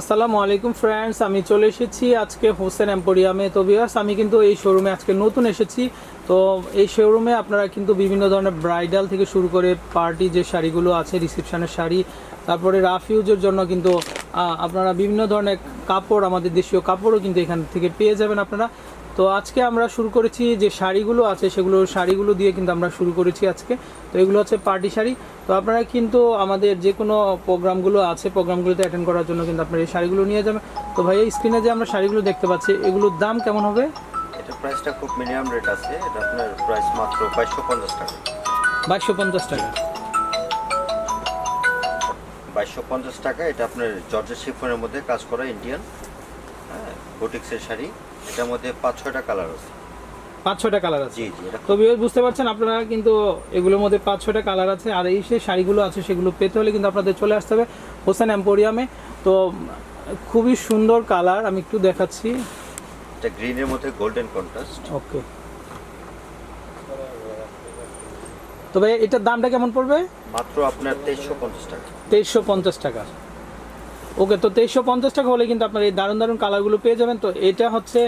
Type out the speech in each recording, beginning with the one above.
আসসালামু আলাইকুম ফ্রেন্ডস আমি চলে এসেছি আজকে হোসেন এম্পোরিয়ামে তো বিয়ার্স আমি কিন্তু এই শোরুমে আজকে নতুন এসেছি। তো এই শোরুমে আপনারা কিন্তু বিভিন্ন ধরনের ব্রাইডাল থেকে শুরু করে পার্টি যে শাড়িগুলো আছে রিসেপশনের শাড়ি, তারপরে রাফিউজের জন্য কিন্তু আপনারা বিভিন্ন ধরনের কাপড়, আমাদের দেশীয় কাপড়ও কিন্তু এখান থেকে পেয়ে যাবেন আপনারা। তো আজকে আমরা শুরু করেছি যে শাড়িগুলো আছে সেগুলো শাড়িগুলো দিয়ে কিন্তু আমরা শুরু করেছি আজকে। তো এগুলো হচ্ছে পার্টি শাড়ি। তো আপনারা কিন্তু আমাদের যে কোনো প্রোগ্রামগুলো আছে প্রোগ্রামগুলোতে অ্যাটেন্ড করার জন্য কিন্তু আপনারা এই শাড়িগুলো নিয়ে যাবেন। তো ভাই এই স্ক্রিনে যে আমরা শাড়িগুলো দেখতে পাচ্ছি এগুলোর দাম কেমন হবে? এটা প্রাইসটা খুব মিনিমাম রেট আছে। এটা আপনার প্রাইস মাত্র বাইশশো পঞ্চাশ টাকা। বাইশশো পঞ্চাশ টাকা। বাইশশো পঞ্চাশ টাকা। এটা আপনার জর্জের শিফনের মধ্যে কাজ করা ইন্ডিয়ান হ্যাঁ বুটিক্সের শাড়ি। এটার মধ্যে পাঁচ ছয়টা কালার আছে। পাঁচ ছটা কালার আছে। তো ভিউয়ার্স বুঝতে পারছেন আপনারা কিন্তু এগুলোর মধ্যে পাঁচ ছটা কালার আছে। আর এই যে শাড়িগুলো আছে সেগুলো পেতে হলে কিন্তু আপনাদের চলে আসতে হবে হোসেন এম্পোরিয়ামে তো খুবই সুন্দর কালার আমি একটু দেখাচ্ছি। এটা গ্রিনের মধ্যে গোল্ডেন কন্ট্রাস্ট ওকে তো ভাই এটার দামটা কেমন পড়বে? মাত্র আপনার তেইশশো পঞ্চাশ টাকা। তেইশশো পঞ্চাশ টাকা। ওকে, তো তেইশশো পঞ্চাশ টাকা হলে কিন্তু আপনার এই দারুণ দারুণ কালারগুলো পেয়ে যাবেন। তো এটা হচ্ছে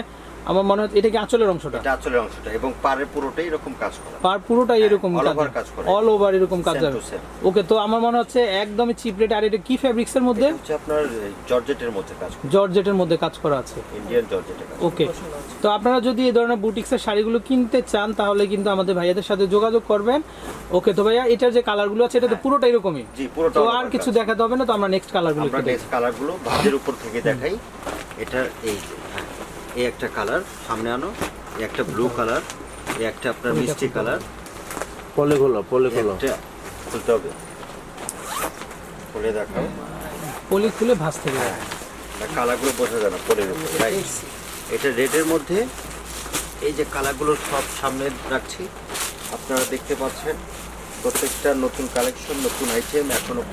আমার মনে হচ্ছে এটা কি আঁচলের অংশটা। এটা আঁচলের অংশটা এবং পাড়ের পুরোটাই এরকম কাজ করা। পার পুরোটাই এরকম all কাজ করে। অল ওভার এরকম কাজ যাবে ওকে তো আমার মনে হচ্ছে একদমই চিপ রেট আর এটা কি ফ্যাব্রিক্সের মধ্যে? এটা হচ্ছে আপনার জর্জেটের মধ্যে কাজ করা। জর্জেটের মধ্যে কাজ করা আছে। ইন্ডিয়ান জর্জেটের কাজ ওকে তো আপনারা যদি এই ধরনের বুটিক্সের শাড়িগুলো কিনতে চান তাহলে কিন্তু আমাদের ভাইয়াদের সাথে যোগাযোগ করবেন। ওকে তো ভাইয়া এটার যে কালারগুলো আছে এটা তো পুরোটা এরকমই? জি পুরোটা তো আর কিছু দেখাতে হবে না তো আমরা নেক্সট কালারগুলো আমরা নেক্সট কালারগুলো ভাজের উপর থেকে দেখাই। এটা এই যে, হ্যাঁ, এই একটা কালার সামনে আনো। এই একটা ব্লু কালার এই একটা আপনার মিষ্টি কালার। পলে পলিগুলো পলিগুলো। একটা খুলতে হবে। খুলে দেখাও। পলি খুলে ভাঁজ থেকে না কালারগুলো বোঝা যায় না উপর। রাইট এটা রেডের মধ্যে এই যে কালারগুলো সব সামনে রাখছি আপনারা দেখতে পাচ্ছেন প্রত্যেকটা নতুন কালেকশন নতুন আইটেম এখনও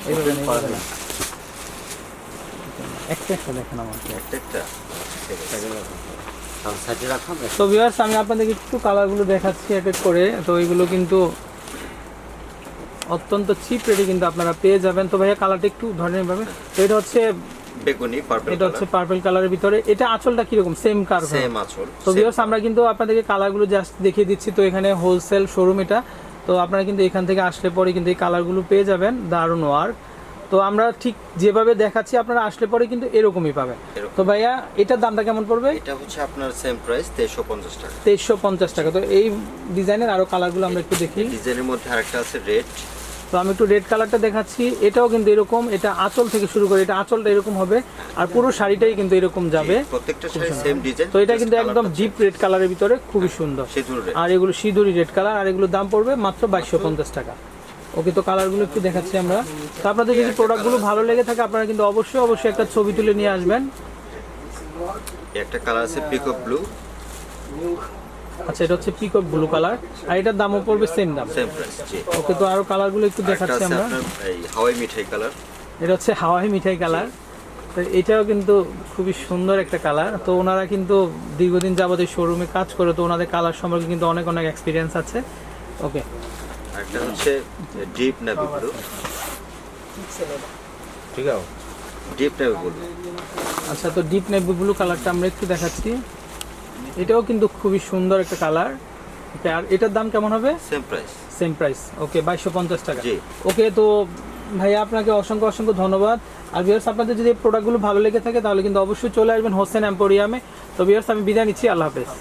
একটা একটা দেখেন আমাকে। একটা একটা। তো ভিউয়ার্স আমি আপনাদেরকে একটু কালারগুলো দেখাচ্ছি এক এক করে। তো এইগুলো কিন্তু অত্যন্ত চিপ রেটে কিন্তু আপনারা পেয়ে যাবেন। তো ভাইয়া কালারটা একটু ধরনের ভাবে। তো এটা হচ্ছে বেগুনি পার্পল এটা হচ্ছে পার্পল কালারের ভিতরে। এটা আঁচলটা কীরকম? সেম কার সেম আঁচল তো ভিউয়ার্স আমরা কিন্তু আপনাদেরকে কালারগুলো জাস্ট দেখিয়ে দিচ্ছি। তো এখানে হোলসেল শোরুম এটা। তো আপনারা কিন্তু এখান থেকে আসলে পরে কিন্তু এই কালারগুলো পেয়ে যাবেন। দারুণ ওয়ার্ক তো আমরা ঠিক যেভাবে দেখাচ্ছি আপনারা আসলে পরে কিন্তু এরকমই পাবেন। তো ভাইয়া এটার দামটা কেমন পড়বে? এটা হচ্ছে আপনার সেম প্রাইস তেইশশো পঞ্চাশ টাকা। তেইশশো পঞ্চাশ টাকা। তো এই ডিজাইনের আরও কালারগুলো আমরা একটু দেখি। ডিজাইনের মধ্যে আরেকটা আছে রেড তো আমি একটু রেড কালারটা দেখাচ্ছি। এটাও কিন্তু এরকম এটা আঁচল থেকে শুরু করে এটা আঁচলটা এরকম হবে। আর পুরো শাড়িটাই কিন্তু এরকম যাবে। প্রত্যেকটা শাড়ি সেম ডিজাইন তো এটা কিন্তু একদম ডিপ রেড কালারের ভিতরে খুবই সুন্দর। সিঁদুর red। আর এগুলো সিঁদুরি রেড কালার আর এগুলোর দাম পড়বে মাত্র বাইশশো পঞ্চাশ টাকা। ওকে তো কালারগুলো একটু দেখাচ্ছি আমরা। তো আপনাদের যদি প্রোডাক্টগুলো ভালো লেগে থাকে আপনারা কিন্তু অবশ্যই অবশ্যই একটা ছবি তুলে নিয়ে আসবেন। একটা কালার আছে পিকক ব্লু আচ্ছা এটা হচ্ছে পিকক ব্লু কালার আর এটার দামও পড়বে সেম দাম। সেম প্রাইস জি। ওকে তো আরও কালারগুলো একটু দেখাচ্ছি আমরা। এই হাওয়াই মিঠাই কালার এটা হচ্ছে হাওয়াই মিঠাই কালার তো এটাও কিন্তু খুবই সুন্দর একটা কালার তো ওনারা কিন্তু দীর্ঘদিন যাবত এই শোরুমে কাজ করে তো ওনাদের কালার সম্পর্কে কিন্তু অনেক অনেক এক্সপিরিয়েন্স আছে। ওকে একটা হচ্ছে ডিপ নেভি ব্লু ঠিক আছে? ডিপ নেভি ব্লু আচ্ছা তো ডিপ নেভি ব্লু কালারটা আমরা একটু দেখাচ্ছি। এটাও কিন্তু খুবই সুন্দর একটা কালার ওকে আর এটার দাম কেমন হবে? Same price same price okay বাইশশো পঞ্চাশ টাকা। জি। ওকে তো ভাইয়া আপনাকে অসংখ্য অসংখ্য ধন্যবাদ। আর বিয়ার্স আপনাদের যদি প্রোডাক্টগুলো ভালো লেগে থাকে তাহলে কিন্তু অবশ্যই চলে আসবেন হোসেন এম্পোরিয়ামে। তো বিয়ার্স আমি বিদায় নিচ্ছি। আল্লাহ হাফেজ।